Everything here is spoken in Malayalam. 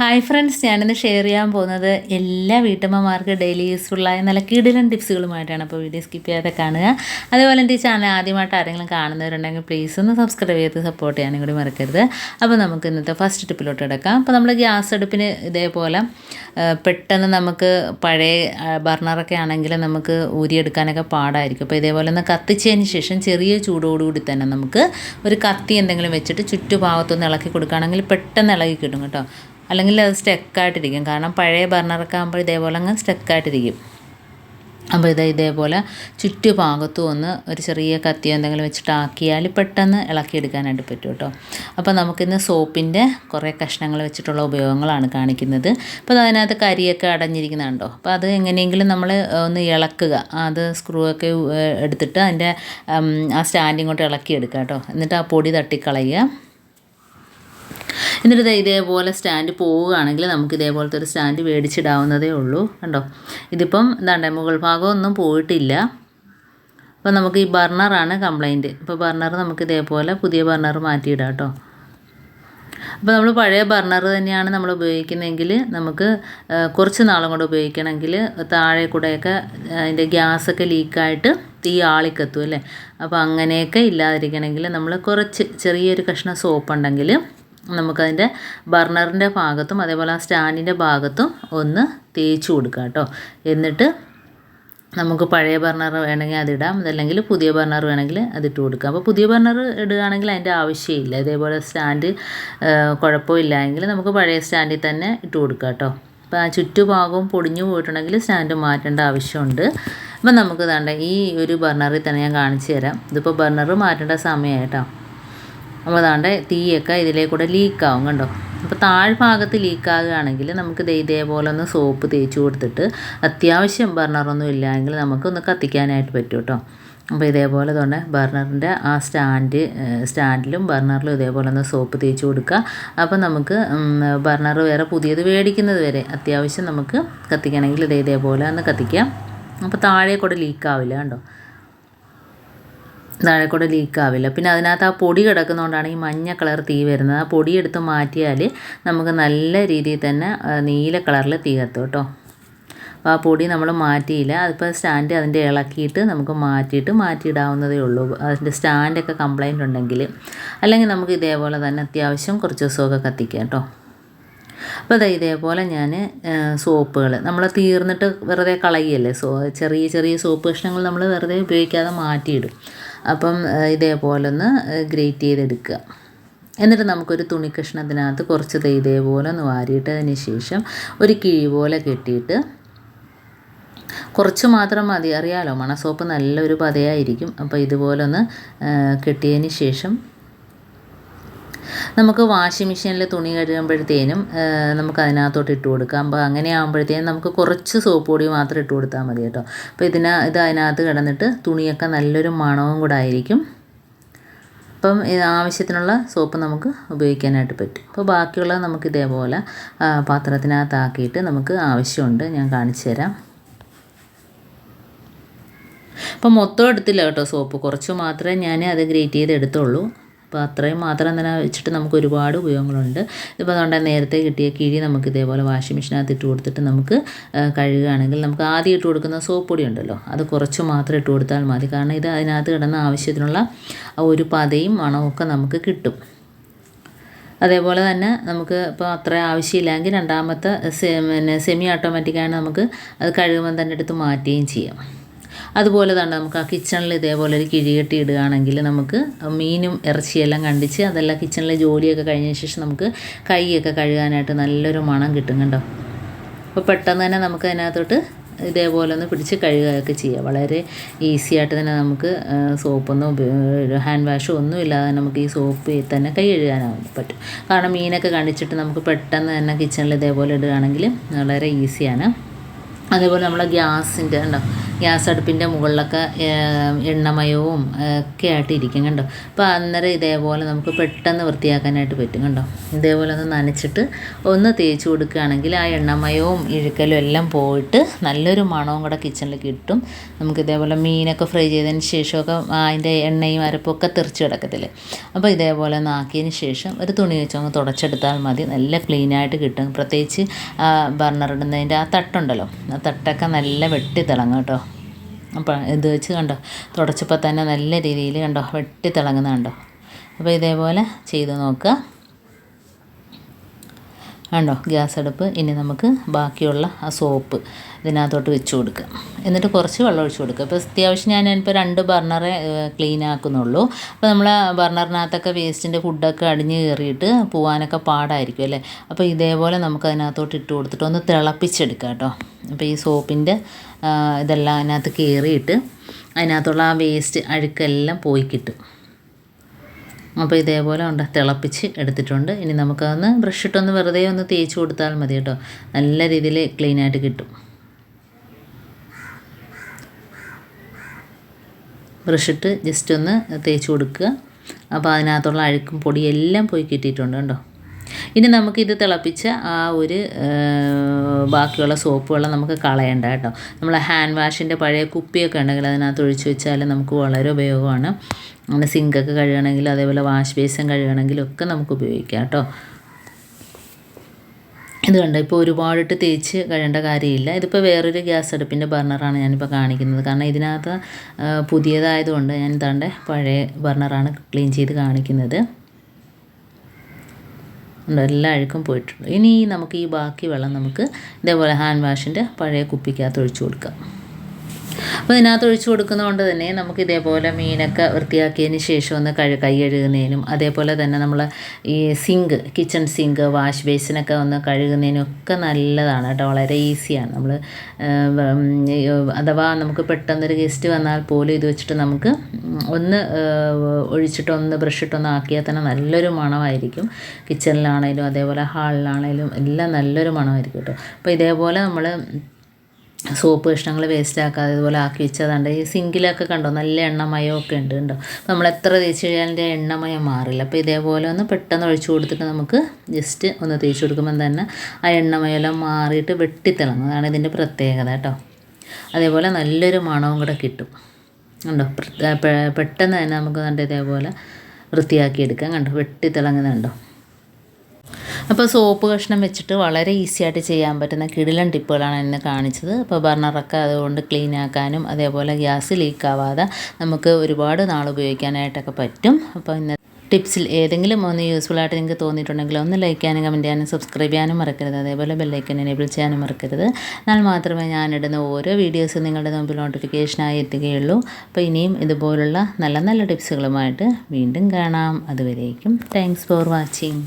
ഹായ് ഫ്രണ്ട്സ് ഞാനിന്ന് ഷെയർ ചെയ്യാൻ പോകുന്നത് എല്ലാ വീട്ടമ്മമാർക്ക് ഡെയിലി യൂസ്ഫുള്ളായ നല്ല കിടിലൻ ടിപ്സുകളുമായിട്ടാണ് അപ്പോൾ വീഡിയോ സ്കിപ്പ് ചെയ്യാതെ കാണുക. അതേപോലെ എന്റെ ഈ ചാനൽ ആദ്യമായിട്ട് ആരെങ്കിലും കാണുന്നവരുണ്ടെങ്കിൽ പ്ലീസ് ഒന്ന് സബ്സ്ക്രൈബ് ചെയ്ത് സപ്പോർട്ട് ചെയ്യാനും കൂടി മറക്കരുത്. അപ്പോൾ നമുക്ക് ഇന്നത്തെ ഫസ്റ്റ് ടിപ്പിലോട്ട് എടുക്കാം അപ്പോൾ നമ്മൾ ഗ്യാസ് അടുപ്പിന് ഇതേപോലെ പെട്ടെന്ന് നമുക്ക് പഴയ ബർണറൊക്കെ ആണെങ്കിൽ നമുക്ക് ഊരിയെടുക്കാനൊക്കെ പാടായിരിക്കും. അപ്പോൾ ഇതേപോലെ ഒന്ന് കത്തിച്ചതിന് ശേഷം ചെറിയ ചൂടോടുകൂടി തന്നെ നമുക്ക് ഒരു കത്തി എന്തെങ്കിലും വെച്ചിട്ട് ചുറ്റുഭാഗത്തൊന്ന് ഇളക്കി കൊടുക്കുകയാണെങ്കിൽ പെട്ടെന്ന് ഇളകി കിട്ടും കേട്ടോ. അല്ലെങ്കിൽ അത് സ്റ്റക്കായിട്ടിരിക്കും കാരണം പഴയ ബർണറൊക്കെ ആകുമ്പോൾ ഇതേപോലെ അങ്ങ് സ്റ്റക്കായിട്ടിരിക്കും അപ്പോൾ ഇത് ഇതേപോലെ ചുറ്റുഭാഗത്തും ഒന്ന് ഒരു ചെറിയ കത്തിയോ എന്തെങ്കിലും വെച്ചിട്ട് ആക്കിയാൽ പെട്ടെന്ന് ഇളക്കിയെടുക്കാനായിട്ട് പറ്റും കേട്ടോ. അപ്പോൾ നമുക്കിന്ന് സോപ്പിന്റെ കുറേ കഷ്ണങ്ങൾ വെച്ചിട്ടുള്ള ഉപയോഗങ്ങളാണ് കാണിക്കുന്നത്. അപ്പോൾ അതിനകത്ത് കരിയൊക്കെ അടഞ്ഞിരിക്കുന്നുണ്ടോ അപ്പോൾ അത് എങ്ങനെയെങ്കിലും നമ്മൾ ഒന്ന് ഇളക്കുക. അത് സ്ക്രൂ ഒക്കെ എടുത്തിട്ട് അതിന്റെ ആ സ്റ്റാൻഡിങ് കൊണ്ട് ഇളക്കിയെടുക്കുക കേട്ടോ. എന്നിട്ട് ആ പൊടി തട്ടിക്കളയുക. എന്നിട്ട് ഇതേപോലെ സ്റ്റാൻഡ് പോവുകയാണെങ്കിൽ നമുക്ക് ഇതേപോലത്തെ ഒരു സ്റ്റാൻഡ് മേടിച്ചിടാവുന്നതേ ഉള്ളൂ. കണ്ടോ? ഇതിപ്പം എന്താണ് മുകൾ ഭാഗം ഒന്നും പോയിട്ടില്ല. അപ്പോൾ നമുക്ക് ഈ ബർണറാണ് കംപ്ലൈന്റ് ഇപ്പോൾ ബർണർ നമുക്ക് ഇതേപോലെ പുതിയ ബർണർ മാറ്റിയിടാം കേട്ടോ. അപ്പോൾ നമ്മൾ പഴയ ബർണർ തന്നെയാണ് നമ്മൾ ഉപയോഗിക്കുന്നതെങ്കിൽ നമുക്ക് കുറച്ച് നാളും കൂടെ ഉപയോഗിക്കണമെങ്കിൽ താഴെ കൂടെയൊക്കെ അതിന്റെ ഗ്യാസൊക്കെ ലീക്കായിട്ട് തീ ആളിക്കത്തും അല്ലേ? അപ്പോൾ അങ്ങനെയൊക്കെ ഇല്ലാതിരിക്കണമെങ്കിൽ നമ്മൾ കുറച്ച് ചെറിയൊരു കഷ്ണം സോപ്പ് ഉണ്ടെങ്കിൽ നമുക്കതിന്റെ ബർണറിന്റെ ഭാഗത്തും അതേപോലെ ആ സ്റ്റാൻഡിന്റെ ഭാഗത്തും ഒന്ന് തേച്ച് കൊടുക്കുക കേട്ടോ. എന്നിട്ട് നമുക്ക് പഴയ ബർണർ വേണമെങ്കിൽ അതിടാം അതല്ലെങ്കിൽ പുതിയ ബർണർ വേണമെങ്കിൽ അതിട്ട് കൊടുക്കാം. അപ്പോൾ പുതിയ ബർണർ ഇടുകയാണെങ്കിൽ അതിന്റെ ആവശ്യമില്ല. ഇതേപോലെ സ്റ്റാൻഡ് കുഴപ്പമില്ല എങ്കിൽ നമുക്ക് പഴയ സ്റ്റാൻഡിൽ തന്നെ ഇട്ട് കൊടുക്കാം കേട്ടോ. അപ്പോൾ ആ ചുറ്റുഭാഗവും പൊടിഞ്ഞു പോയിട്ടുണ്ടെങ്കിൽ സ്റ്റാൻഡ് മാറ്റേണ്ട ആവശ്യമുണ്ട്. അപ്പം നമുക്ക് വേണ്ട ഈ ഒരു ബർണറിൽ തന്നെ ഞാൻ കാണിച്ചു തരാം. ഇതിപ്പോൾ ബർണർ മാറ്റേണ്ട സമയമായിട്ടോ അപ്പോൾ അതാണ്ട് തീയൊക്കെ ഇതിലേക്കൂടെ ലീക്കാവും കണ്ടോ? അപ്പോൾ താഴ്ഭാഗത്ത് ലീക്കാകുകയാണെങ്കിൽ നമുക്ക് ഇതേപോലെ ഒന്ന് സോപ്പ് തേച്ച് കൊടുത്തിട്ട് അത്യാവശ്യം ബർണറൊന്നും ഇല്ലെങ്കിൽ നമുക്കൊന്ന് കത്തിക്കാനായിട്ട് പറ്റും കേട്ടോ അപ്പോൾ ഇതേപോലെ തന്നെ ബർണറിന്റെ ആ സ്റ്റാൻഡ് സ്റ്റാൻഡിലും ബർണറിലും ഇതേപോലെ ഒന്ന് സോപ്പ് തേച്ച് കൊടുക്കുക. അപ്പോൾ നമുക്ക് ബർണർ വേറെ പുതിയത് മേടിക്കുന്നത് വരെ അത്യാവശ്യം നമുക്ക് കത്തിക്കണമെങ്കിൽ ഇതേ ഇതേപോലെ ഒന്ന് കത്തിക്കാം. അപ്പോൾ താഴെ കൂടെ ലീക്കാവില്ല കണ്ടോ? താഴെ കൂടെ ലീക്കാവില്ല പിന്നെ അതിനകത്ത് ആ പൊടി കിടക്കുന്നതുകൊണ്ടാണ് ഈ മഞ്ഞ കളർ തീ വരുന്നത്. ആ പൊടി എടുത്ത് മാറ്റിയാൽ നമുക്ക് നല്ല രീതിയിൽ തന്നെ നീല കളറിൽ തീ കത്തും കേട്ടോ അപ്പോൾ ആ പൊടി നമ്മൾ മാറ്റിയില്ല. അതിപ്പോൾ സ്റ്റാൻഡ് അതിന്റെ ഇളക്കിയിട്ട് നമുക്ക് മാറ്റിയിട്ട് മാറ്റിയിടാവുന്നതേ ഉള്ളൂ. അതിന്റെ സ്റ്റാൻഡൊക്കെ കംപ്ലൈന്റ് ഉണ്ടെങ്കിൽ അല്ലെങ്കിൽ നമുക്ക് ഇതേപോലെ തന്നെ അത്യാവശ്യം കുറച്ച് ദിവസമൊക്കെ കത്തിക്കാം കേട്ടോ അപ്പോൾ അതാ ഇതേപോലെ ഞാൻ സോപ്പുകൾ നമ്മൾ തീർന്നിട്ട് വെറുതെ കളയല്ലേ? സോ ചെറിയ ചെറിയ സോപ്പ് കഷ്ണങ്ങൾ നമ്മൾ വെറുതെ ഉപയോഗിക്കാതെ മാറ്റിയിടും. അപ്പം ഇതേപോലെ ഒന്ന് ഗ്രേറ്റ് ചെയ്തെടുക്കുക. എന്നിട്ട് നമുക്കൊരു തുണി കഷ്ണത്തിനകത്ത് കുറച്ച് ഇതേപോലെ ഒന്ന് വാരിയിട്ടതിന് ശേഷം ഒരു കിഴി പോലെ കെട്ടിയിട്ട് കുറച്ച് മാത്രം മതി. അറിയാലോ മണസോപ്പ് നല്ലൊരു പതയായിരിക്കും. അപ്പോൾ ഇതുപോലെ ഒന്ന് കെട്ടിയതിന് ശേഷം നമുക്ക് വാഷിംഗ് മെഷീനിൽ തുണി കഴുകുമ്പോഴത്തേനും നമുക്ക് അതിനകത്തോട്ട് ഇട്ട് കൊടുക്കാം. അപ്പോൾ അങ്ങനെ ആകുമ്പോഴത്തേനും നമുക്ക് കുറച്ച് സോപ്പ് പൊടി മാത്രം ഇട്ട് കൊടുത്താൽ മതി കേട്ടോ. അപ്പോൾ ഇതിന ഇത് അതിനകത്ത് കിടന്നിട്ട് തുണിയൊക്കെ നല്ലൊരു മണവും കൂടെ ആയിരിക്കും. അപ്പം ആവശ്യത്തിനുള്ള സോപ്പ് നമുക്ക് ഉപയോഗിക്കാനായിട്ട് പറ്റും. അപ്പോൾ ബാക്കിയുള്ള നമുക്ക് ഇതേപോലെ പാത്രത്തിനകത്താക്കിയിട്ട് നമുക്ക് ആവശ്യമുണ്ട് ഞാൻ കാണിച്ചു തരാം. അപ്പോൾ മൊത്തം എടുത്തില്ല കേട്ടോ സോപ്പ്. കുറച്ച് മാത്രമേ ഞാൻ അത് ഗ്രേറ്റ് ചെയ്ത് എടുത്തുള്ളൂ അപ്പോൾ അത്രയും മാത്രം തന്നെ വെച്ചിട്ട് നമുക്ക് ഒരുപാട് ഉപയോഗങ്ങളുണ്ട്. ഇപ്പോൾ അതുകൊണ്ട് നേരത്തെ കിട്ടിയ കിഴി നമുക്ക് ഇതേപോലെ വാഷിംഗ് മെഷീനകത്ത് ഇട്ട് കൊടുത്തിട്ട് നമുക്ക് കഴുകുകയാണെങ്കിൽ നമുക്ക് ആദ്യം ഇട്ട് കൊടുക്കുന്ന സോപ്പ് പൊടി ഉണ്ടല്ലോ അത് കുറച്ച് മാത്രം ഇട്ട് കൊടുത്താൽ മതി. കാരണം ഇത് അതിനകത്ത് കിടന്ന ആവശ്യത്തിനുള്ള ആ ഒരു പതയും മണവും ഒക്കെ നമുക്ക് കിട്ടും. അതേപോലെ തന്നെ നമുക്ക് ഇപ്പോൾ അത്ര ആവശ്യമില്ലെങ്കിൽ രണ്ടാമത്തെ സെ പിന്നെ സെമി ഓട്ടോമാറ്റിക്കാണ് നമുക്ക് അത് കഴുകുമ്പോൾ തന്നെ എടുത്ത് മാറ്റുകയും ചെയ്യാം. അതുപോലെ തന്നെ നമുക്ക് ആ കിച്ചണിൽ ഇതേപോലെ ഒരു കിഴി കെട്ടി ഇടുകയാണെങ്കിൽ നമുക്ക് മീനും ഇറച്ചിയെല്ലാം കണ്ടിച്ച് അതെല്ലാം കിച്ചണിലെ ജോലിയൊക്കെ കഴിഞ്ഞ ശേഷം നമുക്ക് കൈയൊക്കെ കഴുകാനായിട്ട് നല്ലൊരു മണം കിട്ടും കണ്ടോ? അപ്പോൾ പെട്ടെന്ന് തന്നെ നമുക്ക് അതിനകത്തോട്ട് ഇതേപോലെ ഒന്ന് പിടിച്ച് കഴുകുകയൊക്കെ ചെയ്യാം. വളരെ ഈസി ആയിട്ട് തന്നെ നമുക്ക് സോപ്പൊന്നും ഹാൻഡ് വാഷോ ഒന്നും ഇല്ലാതെ നമുക്ക് ഈ സോപ്പ് തന്നെ കൈ കഴുകാനാവും പറ്റും. കാരണം മീനൊക്കെ കണ്ടിച്ചിട്ട് നമുക്ക് പെട്ടെന്ന് തന്നെ കിച്ചണിൽ ഇതേപോലെ ഇടുകയാണെങ്കിൽ വളരെ ഈസിയാണ് അതേപോലെ നമ്മളെ ഗ്യാസിന്റെ ഉണ്ടോ ഗ്യാസ് അടുപ്പിന്റെ മുകളിലൊക്കെ എണ്ണമയവും ഒക്കെ ആയിട്ട് ഇരിക്കും കണ്ടോ? അപ്പോൾ അന്നേരം ഇതേപോലെ നമുക്ക് പെട്ടെന്ന് വൃത്തിയാക്കാനായിട്ട് പറ്റും കണ്ടോ? ഇതേപോലെ ഒന്ന് നനച്ചിട്ട് ഒന്ന് തേച്ച് കൊടുക്കുകയാണെങ്കിൽ ആ എണ്ണമയവും ഇഴുക്കലും എല്ലാം പോയിട്ട് നല്ലൊരു മണവും കൂടെ കിച്ചണിൽ കിട്ടും. നമുക്ക് ഇതേപോലെ മീനൊക്കെ ഫ്രൈ ചെയ്തതിന് ശേഷമൊക്കെ അതിന്റെ എണ്ണയും അരപ്പൊക്കെ തെറിച്ച് കിടക്കത്തില്ലേ? അപ്പോൾ ഇതേപോലെ ഒന്ന് ആക്കിയതിന് ശേഷം ഒരു തുണി വെച്ച് അങ്ങ് തുടച്ചെടുത്താൽ മതി. നല്ല ക്ലീനായിട്ട് കിട്ടും. പ്രത്യേകിച്ച് ബർണർ ഇടുന്നതിന്റെ ആ തട്ടുണ്ടല്ലോ? ആ തട്ടൊക്കെ നല്ല വെട്ടി തിളങ്ങും കേട്ടോ. അപ്പോൾ ഇത് വെച്ച് കണ്ടോ? തുടച്ചപ്പോൾ തന്നെ നല്ല രീതിയിൽ കണ്ടോ? വെട്ടി തിളങ്ങുന്ന കണ്ടോ? അപ്പോൾ ഇതേപോലെ ചെയ്ത് നോക്കുക. കണ്ടോ ഗ്യാസ് അടുപ്പ് ഇനി നമുക്ക് ബാക്കിയുള്ള ആ സോപ്പ് ഇതിനകത്തോട്ട് വെച്ച് കൊടുക്കുക. എന്നിട്ട് കുറച്ച് വെള്ളം ഒഴിച്ച് കൊടുക്കുക. ഇപ്പോൾ അത്യാവശ്യം ഞാൻ ഇപ്പോൾ രണ്ട് ബർണറെ ക്ലീൻ ആക്കുന്നുള്ളൂ. അപ്പോൾ നമ്മൾ ബർണറിനകത്തൊക്കെ വേസ്റ്റിന്റെ ഫുഡൊക്കെ അടിഞ്ഞ് കയറിയിട്ട് പോകാനൊക്കെ പാടായിരിക്കും അല്ലേ? അപ്പോൾ ഇതേപോലെ നമുക്ക് അതിനകത്തോട്ട് ഇട്ട് കൊടുത്തിട്ട് ഒന്ന് തിളപ്പിച്ചെടുക്കുക കേട്ടോ. അപ്പോൾ ഈ സോപ്പിന്റെ ഇതെല്ലാം അതിനകത്ത് കയറിയിട്ട് അതിനകത്തുള്ള ആ വേസ്റ്റ് അഴുക്കെല്ലാം പോയി കിട്ടും. അപ്പോൾ ഇതേപോലെ ഉണ്ട്? തിളപ്പിച്ച് എടുത്തിട്ടുണ്ട്. ഇനി നമുക്കതൊന്ന് ബ്രഷ് ഇട്ടൊന്ന് വെറുതെ ഒന്ന് തേച്ച് കൊടുത്താൽ മതി കേട്ടോ. നല്ല രീതിയിൽ ക്ലീനായിട്ട് കിട്ടും. ബ്രഷ് ഇട്ട് ജസ്റ്റ് ഒന്ന് തേച്ച് കൊടുക്കുക. അപ്പോൾ അതിനകത്തുള്ള അഴുക്കും പൊടിയെല്ലാം പോയി കിട്ടിയിട്ടുണ്ട് കേട്ടോ. ഇനി നമുക്കിത് തിളപ്പിച്ച ആ ഒരു ബാക്കിയുള്ള സോപ്പ് വെള്ളം നമുക്ക് കളയണ്ട കേട്ടോ. നമ്മൾ ഹാൻഡ് വാഷിന്റെ പഴയ കുപ്പിയൊക്കെ ഉണ്ടെങ്കിൽ അതിനകത്ത് ഒഴിച്ചു വെച്ചാൽ നമുക്ക് വളരെ ഉപയോഗമാണ്. അങ്ങനെ സിങ്കൊക്കെ കഴുകണമെങ്കിൽ അതേപോലെ വാഷ് ബേസിൻ കഴുകണമെങ്കിലും ഒക്കെ നമുക്ക് ഉപയോഗിക്കാം കേട്ടോ. ഇത് കണ്ടോ ഇപ്പോൾ ഒരുപാടിട്ട് തേച്ച് കഴിയേണ്ട കാര്യമില്ല. ഇതിപ്പോൾ വേറൊരു ഗ്യാസ് അടുപ്പിന്റെ ബർണറാണ് ഞാനിപ്പോൾ കാണിക്കുന്നത്. കാരണം ഇതിനകത്ത് പുതിയതായതുകൊണ്ട് ഞാൻ ഇതാണ്ട് പഴയ ബർണറാണ് ക്ലീൻ ചെയ്ത് കാണിക്കുന്നത്. എല്ലാ അഴുക്കും പോയിട്ടുണ്ട്. ഇനി നമുക്ക് ഈ ബാക്കി വെള്ളം നമുക്ക് ഇതേപോലെ ഹാൻഡ് വാഷിന്റെ പഴയ കുപ്പിക്കകത്ത് ഒഴിച്ചു കൊടുക്കാം. അപ്പോൾ ഇതിനകത്ത് ഒഴിച്ചു കൊടുക്കുന്നതുകൊണ്ട് തന്നെ നമുക്ക് ഇതേപോലെ മീനൊക്കെ വൃത്തിയാക്കിയതിന് ശേഷം ഒന്ന് കഴി കൈ കഴുകുന്നതിനും അതേപോലെ തന്നെ നമ്മൾ ഈ സിങ്ക് കിച്ചൺ സിങ്ക് വാഷ് ബേസിനൊക്കെ ഒന്ന് കഴുകുന്നതിനും ഒക്കെ നല്ലതാണ് കേട്ടോ. വളരെ ഈസിയാണ്. നമ്മൾ അഥവാ നമുക്ക് പെട്ടെന്നൊരു ഗസ്റ്റ് വന്നാൽ പോലും ഇത് വെച്ചിട്ട് നമുക്ക് ഒന്ന് ഒഴിച്ചിട്ടൊന്ന് ഒഴിച്ചിട്ട് ഒന്ന് ബ്രഷ് ഇട്ടൊന്ന് ആക്കിയാൽ തന്നെ നല്ലൊരു മണമായിരിക്കും. കിച്ചണിലാണേലും അതേപോലെ ഹാളിലാണേലും എല്ലാം നല്ലൊരു മണമായിരിക്കും കേട്ടോ. അപ്പോൾ ഇതേപോലെ നമ്മൾ സോപ്പ് കഷ്ണങ്ങൾ വേസ്റ്റ് ആക്കാതെ ഇതുപോലെ ആക്കി വെച്ചതുണ്ട്. ഈ സിങ്കിലൊക്കെ കണ്ടോ? നല്ല എണ്ണമയമൊക്കെ ഉണ്ട് കണ്ടോ? നമ്മൾ എത്ര തേച്ച് കഴിഞ്ഞാൽ അതിന്റെ എണ്ണമയം മാറില്ല. അപ്പോൾ ഇതേപോലെ ഒന്ന് പെട്ടെന്ന് ഒഴിച്ചു കൊടുത്തിട്ട് നമുക്ക് ജസ്റ്റ് ഒന്ന് തേച്ച് കൊടുക്കുമ്പോൾ തന്നെ ആ എണ്ണമയെല്ലാം മാറിയിട്ട് വെട്ടിത്തിളങ്ങും. അതാണ് ഇതിന്റെ പ്രത്യേകത കേട്ടോ. അതേപോലെ നല്ലൊരു മണവും കൂടെ കിട്ടും. കണ്ടോ? പെട്ടെന്ന് തന്നെ നമുക്ക് കണ്ടോ ഇതേപോലെ വൃത്തിയാക്കിയെടുക്കാം കണ്ടോ? വെട്ടിത്തിളങ്ങുന്നുണ്ടോ? അപ്പോൾ സോപ്പ് കഷ്ണം വെച്ചിട്ട് വളരെ ഈസി ആയിട്ട് ചെയ്യാൻ പറ്റുന്ന കിടിലൻ ടിപ്പുകളാണ് എന്നെ കാണിച്ചത്. അപ്പോൾ ബർണറൊക്കെ അതുകൊണ്ട് ക്ലീൻ ആക്കാനും അതേപോലെ ഗ്യാസ് ലീക്ക് ആവാതെ നമുക്ക് ഒരുപാട് നാൾ ഉപയോഗിക്കാനായിട്ടൊക്കെ പറ്റും. അപ്പോൾ ഇന്ന ടിപ്സിൽ ഏതെങ്കിലും ഒന്ന് യൂസ്ഫുൾ ആയിട്ട് നിങ്ങൾക്ക് തോന്നിയിട്ടുണ്ടെങ്കിൽ ഒന്ന് ലൈക്ക് ചെയ്യാനും കമന്റ് ചെയ്യാനും സബ്സ്ക്രൈബ് ചെയ്യാനും മറക്കരുത്. അതേപോലെ ബെല്ലൈക്കൻ എനേബിൾ ചെയ്യാനും മറക്കരുത്. എന്നാൽ മാത്രമേ ഞാനിടുന്ന ഓരോ വീഡിയോസും നിങ്ങളുടെ മുമ്പിൽ നോട്ടിഫിക്കേഷനായി എത്തുകയുള്ളൂ. അപ്പോൾ ഇനിയും ഇതുപോലുള്ള നല്ല നല്ല ടിപ്സുകളുമായിട്ട് വീണ്ടും കാണാം. അതുവരേക്കും താങ്ക്സ് ഫോർ വാച്ചിങ്